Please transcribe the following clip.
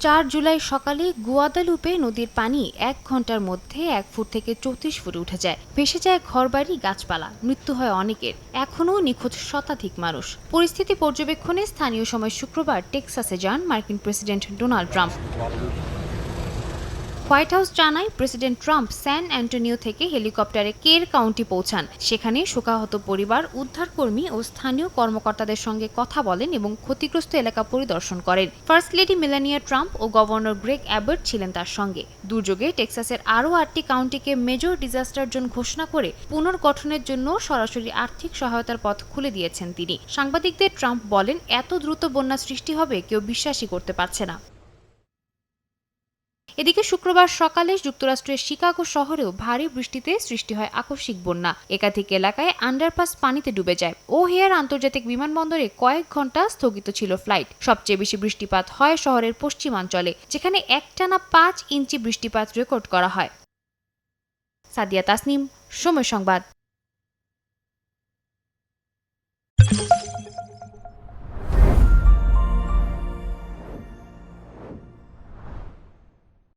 চার জুলাই সকালে গুয়াদালুপে নদীর পানি এক ঘণ্টার মধ্যে এক ফুট থেকে চৌত্রিশ ফুট উঠে যায়। ভেসে যায় ঘরবাড়ি, গাছপালা। মৃত্যু হয় অনেকের। এখনও নিখোঁজ শতাধিক মানুষ। পরিস্থিতি পর্যবেক্ষণে স্থানীয় সময় শুক্রবার টেক্সাসে যান মার্কিন president Donald Trump. White House জানায়, প্রেসিডেন্ট ট্রাম্প স্যান অ্যান্টোনিও থেকে হেলিকপ্টারে কের কাউন্টি পৌঁছান। সেখানে শোকাহত পরিবার, উদ্ধারকর্মী ও স্থানীয় কর্মকর্তাদের সঙ্গে কথা বলেন এবং ক্ষতিগ্রস্ত এলাকা পরিদর্শন করেন। ফার্স্ট লেডি মেলানিয়া ট্রাম্প ও গভর্নর গ্রেগ অ্যাবার্ট ছিলেন তার সঙ্গে। দুর্যোগে টেক্সাসের আরও আটটি কাউন্টিকে মেজর ডিজাস্টার জোন ঘোষণা করে পুনর্গঠনের জন্য সরাসরি আর্থিক সহায়তার পথ খুলে দিয়েছেন তিনি। সাংবাদিকদের ট্রাম্প বলেন, এত দ্রুত বন্যা সৃষ্টি হবে, কেউ বিশ্বাসই করতে পারছে না। এদিকে শুক্রবার সকালে যুক্তরাষ্ট্রের শিকাগো শহরেও ভারী বৃষ্টিতে সৃষ্টি হয় আকস্মিক বন্যা। একাধিক এলাকায় আন্ডারপাস পানিতে ডুবে যায়। ও হেয়ার আন্তর্জাতিক বিমানবন্দরে কয়েক ঘণ্টা স্থগিত ছিল ফ্লাইট। সবচেয়ে বেশি বৃষ্টিপাত হয় শহরের পশ্চিমাঞ্চলে, যেখানে একটানা পাঁচ ইঞ্চি বৃষ্টিপাত রেকর্ড করা হয়। সাদিয়া তাসনিম, সময় সংবাদ।